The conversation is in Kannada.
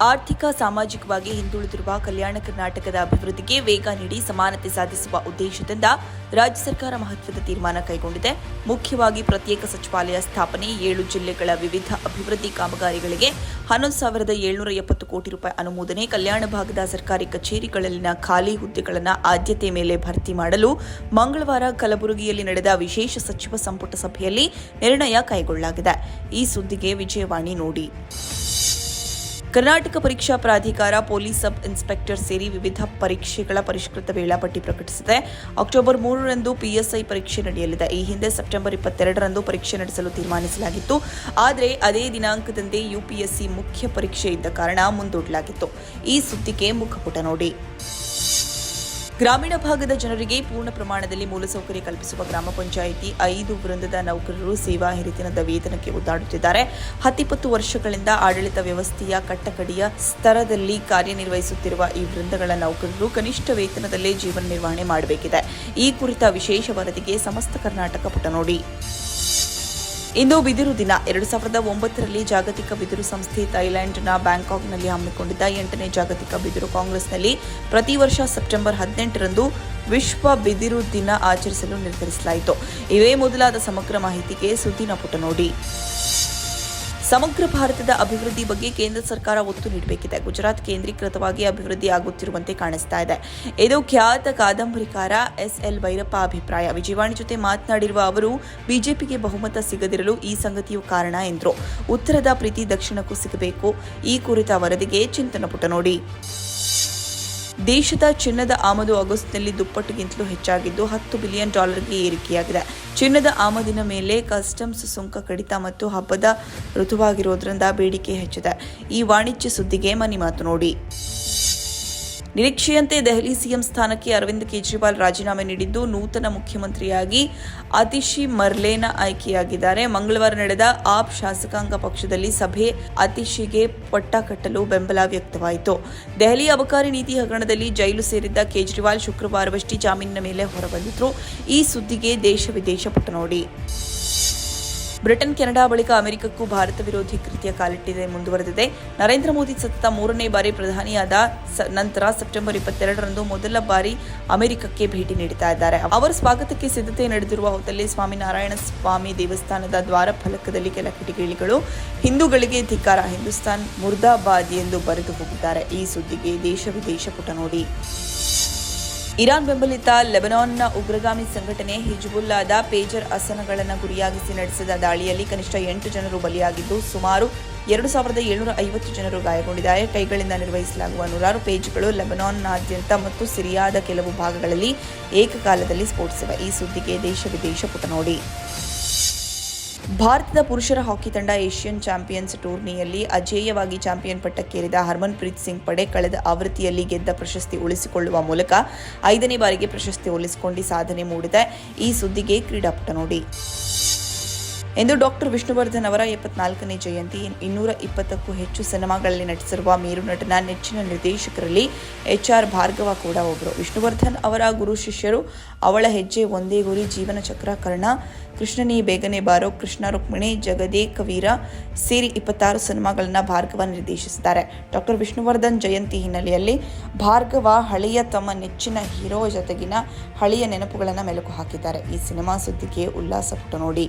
ಆರ್ಥಿಕ, ಸಾಮಾಜಿಕವಾಗಿ ಹಿಂದುಳಿದಿರುವ ಕಲ್ಯಾಣ ಕರ್ನಾಟಕದ ಅಭಿವೃದ್ಧಿಗೆ ವೇಗ ನೀಡಿ ಸಮಾನತೆ ಸಾಧಿಸುವ ಉದ್ದೇಶದಿಂದ ರಾಜ್ಯ ಸರ್ಕಾರ ಮಹತ್ವದ ತೀರ್ಮಾನ ಕೈಗೊಂಡಿದೆ. ಮುಖ್ಯವಾಗಿ ಪ್ರತ್ಯೇಕ ಸಚಿವಾಲಯ ಸ್ಥಾಪನೆ, ಏಳು ಜಿಲ್ಲೆಗಳ ವಿವಿಧ ಅಭಿವೃದ್ಧಿ ಕಾಮಗಾರಿಗಳಿಗೆ ಹನ್ನೊಂದು ಸಾವಿರದ ಏಳ್ನೂರ ಎಪ್ಪತ್ತು ಕೋಟಿ ರೂಪಾಯಿ ಅನುಮೋದನೆ, ಕಲ್ಯಾಣ ಭಾಗದ ಸರ್ಕಾರಿ ಕಚೇರಿಗಳಲ್ಲಿನ ಖಾಲಿ ಹುದ್ದೆಗಳನ್ನು ಆದ್ಯತೆ ಮೇಲೆ ಭರ್ತಿ ಮಾಡಲು ಮಂಗಳವಾರ ಕಲಬುರಗಿಯಲ್ಲಿ ನಡೆದ ವಿಶೇಷ ಸಚಿವ ಸಂಪುಟ ಸಭೆಯಲ್ಲಿ ನಿರ್ಣಯ ಕೈಗೊಳ್ಳಲಾಗಿದೆ. ಈ ಸುದ್ದಿಗೆ ವಿಜಯವಾಣಿ ನೋಡಿ. ಕರ್ನಾಟಕ ಪರೀಕ್ಷಾ ಪ್ರಾಧಿಕಾರ ಪೊಲೀಸ್ ಸಬ್ ಇನ್ಸ್ಪೆಕ್ಟರ್ ಸೇರಿ ವಿವಿಧ ಪರೀಕ್ಷೆಗಳ ಪರಿಷ್ಕೃತ ವೇಳಾಪಟ್ಟಿ ಪ್ರಕಟಿಸಿದೆ. ಅಕ್ಟೋಬರ್ ಮೂರರಂದು ಪಿಎಸ್ಐ ಪರೀಕ್ಷೆ ನಡೆಯಲಿದೆ. ಈ ಹಿಂದೆ ಸೆಪ್ಟೆಂಬರ್ ಇಪ್ಪತ್ತೆರಡರಂದು ಪರೀಕ್ಷೆ ನಡೆಸಲು ತೀರ್ಮಾನಿಸಲಾಗಿತ್ತು. ಆದರೆ ಅದೇ ದಿನಾಂಕದಂದೇ ಯುಪಿಎಸ್ಸಿ ಮುಖ್ಯ ಪರೀಕ್ಷೆ ಇದ್ದ ಕಾರಣ ಮುಂದೂಡಲಾಗಿತ್ತು. ಈ ಸುದ್ದಿಗೆ ಮುಖಪುಟ ನೋಡಿ. ಗ್ರಾಮೀಣ ಭಾಗದ ಜನರಿಗೆ ಪೂರ್ಣ ಪ್ರಮಾಣದಲ್ಲಿ ಮೂಲಸೌಕರ್ಯ ಕಲ್ಪಿಸುವ ಗ್ರಾಮ ಪಂಚಾಯಿತಿ ಐದು ವೃಂದದ ನೌಕರರು ಸೇವಾ ಹಿರಿತನದ ವೇತನಕ್ಕೆ ಒದ್ದಾಡುತ್ತಿದ್ದಾರೆ. ಹತ್ತಿಪ್ಪತ್ತು ವರ್ಷಗಳಿಂದ ಆಡಳಿತ ವ್ಯವಸ್ಥೆಯ ಕಟ್ಟಕಡಿಯ ಸ್ತರದಲ್ಲಿ ಕಾರ್ಯನಿರ್ವಹಿಸುತ್ತಿರುವ ಈ ವೃಂದಗಳ ನೌಕರರು ಕನಿಷ್ಠ ವೇತನದಲ್ಲೇ ಜೀವನ ನಿರ್ವಹಣೆ ಮಾಡಬೇಕಿದೆ. ಈ ಕುರಿತ ವಿಶೇಷ ವರದಿಗೆ ಸಮಸ್ತ ಕರ್ನಾಟಕ ಪುಟ ನೋಡಿ. ಇಂದು ಬಿದಿರು ದಿನ. ಎರಡು ಸಾವಿರದ ಒಂಬತ್ತರಲ್ಲಿ ಜಾಗತಿಕ ಬಿದಿರು ಸಂಸ್ಥೆ ಥೈಲ್ಯಾಂಡ್ನ ಬ್ಯಾಂಕಾಕ್ನಲ್ಲಿ ಹಮ್ಮಿಕೊಂಡಿದ್ದ ಎಂಟನೇ ಜಾಗತಿಕ ಬಿದಿರು ಕಾಂಗ್ರೆಸ್ನಲ್ಲಿ ಪ್ರತಿ ವರ್ಷ ಸೆಪ್ಟೆಂಬರ್ ಹದಿನೆಂಟರಂದು ವಿಶ್ವ ಬಿದಿರು ದಿನ ಆಚರಿಸಲು ನಿರ್ಧರಿಸಲಾಯಿತು. ಇವೇ ಮೊದಲಾದ ಸಮಗ್ರ ಮಾಹಿತಿಗೆ ಸುದ್ದಿನ ಪುಟ ನೋಡಿ. ಸಮಗ್ರ ಭಾರತದ ಅಭಿವೃದ್ಧಿ ಬಗ್ಗೆ ಕೇಂದ್ರ ಸರ್ಕಾರ ಒತ್ತು ನೀಡಬೇಕಿದೆ. ಗುಜರಾತ್ ಕೇಂದ್ರೀಕೃತವಾಗಿ ಅಭಿವೃದ್ಧಿ ಆಗುತ್ತಿರುವಂತೆ ಕಾಣಿಸ್ತಾ ಇದೆ. ಇದು ಖ್ಯಾತ ಕಾದಂಬರಿಕಾರ ಎಸ್. ಎಲ್. ಭೈರಪ್ಪ ಅಭಿಪ್ರಾಯ. ವಿಜಯವಾಣಿ ಜೊತೆ ಮಾತನಾಡಿರುವ ಅವರು, ಬಿಜೆಪಿಗೆ ಬಹುಮತ ಸಿಗದಿರಲು ಈ ಸಂಗತಿಯು ಕಾರಣ ಎಂದರು. ಉತ್ತರದ ಪ್ರೀತಿ ದಕ್ಷಿಣಕ್ಕೂ ಸಿಗಬೇಕು. ಈ ಕುರಿತ ವರದಿಗೆ ಚಿಂತನ ಪುಟ ನೋಡಿ. ದೇಶದ ಚಿನ್ನದ ಆಮದು ಆಗಸ್ಟ್ನಲ್ಲಿ ದುಪ್ಪಟ್ಟಿಗಿಂತಲೂ ಹೆಚ್ಚಾಗಿದ್ದು ಹತ್ತು ಬಿಲಿಯನ್ ಡಾಲರ್ಗೆ ಏರಿಕೆಯಾಗಿದೆ. ಚಿನ್ನದ ಆಮದಿನ ಮೇಲೆ ಕಸ್ಟಮ್ಸ್ ಸುಂಕ ಕಡಿತ ಮತ್ತು ಹಬ್ಬದ ಋತುವಾಗಿರೋದ್ರಿಂದ ಬೇಡಿಕೆ ಹೆಚ್ಚಿದೆ. ಈ ವಾಣಿಜ್ಯ ಸುದ್ದಿಗೆ ಮನಿ ಮಾತು ನೋಡಿ. ನಿರೀಕ್ಷೆಯಂತೆ ದೆಹಲಿ ಸಿಎಂ ಸ್ಥಾನಕ್ಕೆ ಅರವಿಂದ್ ಕೇಜ್ರಿವಾಲ್ ರಾಜೀನಾಮೆ ನೀಡಿದ್ದು ನೂತನ ಮುಖ್ಯಮಂತ್ರಿಯಾಗಿ ಅತಿಶಿ ಮರ್ಲೇನ ಆಯ್ಕೆಯಾಗಿದ್ದಾರೆ. ಮಂಗಳವಾರ ನಡೆದ ಆಪ್ ಶಾಸಕಾಂಗ ಪಕ್ಷದಲ್ಲಿ ಸಭೆ ಅತಿಶಿಗೆ ಪಟ್ಟ ಕಟ್ಟಲು ಬೆಂಬಲ ವ್ಯಕ್ತವಾಯಿತು. ದೆಹಲಿ ಅಬಕಾರಿ ನೀತಿ ಹಗರಣದಲ್ಲಿ ಜೈಲು ಸೇರಿದ್ದ ಕೇಜ್ರಿವಾಲ್ ಶುಕ್ರವಾರವಷ್ಟೇ ಜಾಮೀನಿನ ಮೇಲೆ ಹೊರಬಂದಿದ್ರು. ಈ ಸುದ್ದಿಗೆ ದೇಶ ವಿದೇಶ ಪುಟ ನೋಡಿ. ಬ್ರಿಟನ್, ಕೆನಡಾ ಬಳಿಕ ಅಮೆರಿಕಕ್ಕೂ ಭಾರತ ವಿರೋಧಿ ಕೃತ್ಯ ಕಾಲಿಟ್ಟಿದೆ ಮುಂದುವರೆದಿದೆ. ನರೇಂದ್ರ ಮೋದಿ ಸತತ ಮೂರನೇ ಬಾರಿ ಪ್ರಧಾನಿಯಾದ ನಂತರ ಸೆಪ್ಟೆಂಬರ್ ಇಪ್ಪತ್ತೆರಡರಂದು ಮೊದಲ ಬಾರಿ ಅಮೆರಿಕಕ್ಕೆ ಭೇಟಿ ನೀಡುತ್ತಾ ಇದ್ದಾರೆ. ಅವರ ಸ್ವಾಗತಕ್ಕೆ ಸಿದ್ಧತೆ ನಡೆದಿರುವ ಹೊತ್ತಲ್ಲಿ ಸ್ವಾಮಿನಾರಾಯಣ ಸ್ವಾಮಿ ದೇವಸ್ಥಾನದ ದ್ವಾರ ಫಲಕದಲ್ಲಿ ಕೆಲ ಕಿಟಕಿಗಳು ಹಿಂದೂಗಳಿಗೆ ಧಿಕ್ಕಾರ, ಹಿಂದೂಸ್ತಾನ್ ಮುರ್ದಾಬಾದ್ ಎಂದು ಬರೆದು ಹೋಗಿದ್ದಾರೆ. ಈ ಸುದ್ದಿಗೆ ದೇಶ ವಿದೇಶ ಪುಟ ನೋಡಿ. ಇರಾನ್ ಬೆಂಬಲಿತ ಲೆಬನಾನ್ನ ಉಗ್ರಗಾಮಿ ಸಂಘಟನೆ ಹಿಜ್ಬುಲ್ಲಾದ ಪೇಜರ್ ಅಸನಗಳನ್ನು ಗುರಿಯಾಗಿಸಿ ನಡೆಸಿದ ದಾಳಿಯಲ್ಲಿ ಕನಿಷ್ಠ ಎಂಟು ಜನರು ಬಲಿಯಾಗಿದ್ದು, ಸುಮಾರು ಎರಡು ಸಾವಿರದ ಏಳುನೂರ ಐವತ್ತು ಜನರು ಗಾಯಗೊಂಡಿದ್ದಾರೆ. ಕೈಗಳಿಂದ ನಿರ್ವಹಿಸಲಾಗುವ ನೂರಾರು ಪೇಜ್ಗಳು ಲೆಬನಾನ್ನಾದ್ಯಂತ ಮತ್ತು ಸಿರಿಯಾದ ಕೆಲವು ಭಾಗಗಳಲ್ಲಿ ಏಕಕಾಲದಲ್ಲಿ ಸ್ಫೋಟಿಸಿವೆ. ಈ ಸುದ್ದಿಗೆ ದೇಶ ವಿದೇಶ ಪುಟ ನೋಡಿ. ಭಾರತದ ಪುರುಷರ ಹಾಕಿ ತಂಡ ಏಷ್ಯನ್ ಚಾಂಪಿಯನ್ಸ್ ಟೂರ್ನಿಯಲ್ಲಿ ಅಜೇಯವಾಗಿ ಚಾಂಪಿಯನ್ ಪಟ್ಟಕ್ಕೇರಿದ ಹರ್ಮನ್ಪ್ರೀತ್ ಸಿಂಗ್ ಪಡೆ ಕಳೆದ ಆವೃತ್ತಿಯಲ್ಲಿ ಗೆದ್ದ ಪ್ರಶಸ್ತಿ ಉಳಿಸಿಕೊಳ್ಳುವ ಮೂಲಕ ಐದನೇ ಬಾರಿಗೆ ಪ್ರಶಸ್ತಿ ಉಳಿಸಿಕೊಂಡು ಸಾಧನೆ ಮೂಡಿದೆ ಈ ಸುದ್ದಿಗೆ ಕ್ರೀಡಾಪಟ ನೋಡಿ. ಎಂದು ಡಾಕ್ಟರ್ ವಿಷ್ಣುವರ್ಧನ್ ಅವರ ಎಪ್ಪತ್ನಾಲ್ಕನೇ ಜಯಂತಿ ಇನ್ನೂರ ಇಪ್ಪತ್ತಕ್ಕೂ ಹೆಚ್ಚು ಸಿನಿಮಾಗಳಲ್ಲಿ ನಟಿಸಿರುವ ಮೇರು ನಟನ ನೆಚ್ಚಿನ ನಿರ್ದೇಶಕರಲ್ಲಿ ಎಚ್ ಆರ್ ಭಾರ್ಗವ ಕೂಡ ಒಬ್ಬರು ವಿಷ್ಣುವರ್ಧನ್ ಅವರ ಗುರು ಶಿಷ್ಯರು, ಅವಳ ಹೆಜ್ಜೆ ಒಂದೇ ಗುರಿ ಜೀವನ ಚಕ್ರ, ಕರ್ಣ, ಕೃಷ್ಣನೇ, ಬೇಗನೆ ಬಾರೋ, ಕೃಷ್ಣ, ರುಕ್ಮಿಣಿ, ಜಗದೇ, ಕವೀರ ಸೇರಿ ಇಪ್ಪತ್ತಾರು ಸಿನಿಮಾಗಳನ್ನು ಭಾರ್ಗವ ನಿರ್ದೇಶಿಸಿದ್ದಾರೆ. ಡಾಕ್ಟರ್ ವಿಷ್ಣುವರ್ಧನ್ ಜಯಂತಿ ಹಿನ್ನೆಲೆಯಲ್ಲಿ ಭಾರ್ಗವ ಹಳೆಯ ತಮ್ಮ ನೆಚ್ಚಿನ ಹೀರೋ ಜೊತೆಗಿನ ಹಳೆಯ ನೆನಪುಗಳನ್ನು ಮೆಲುಕು ಹಾಕಿದ್ದಾರೆ. ಈ ಸಿನಿಮಾ ಸುದ್ದಿಗೆ ಉಲ್ಲಾಸ ಪುಟ ನೋಡಿ.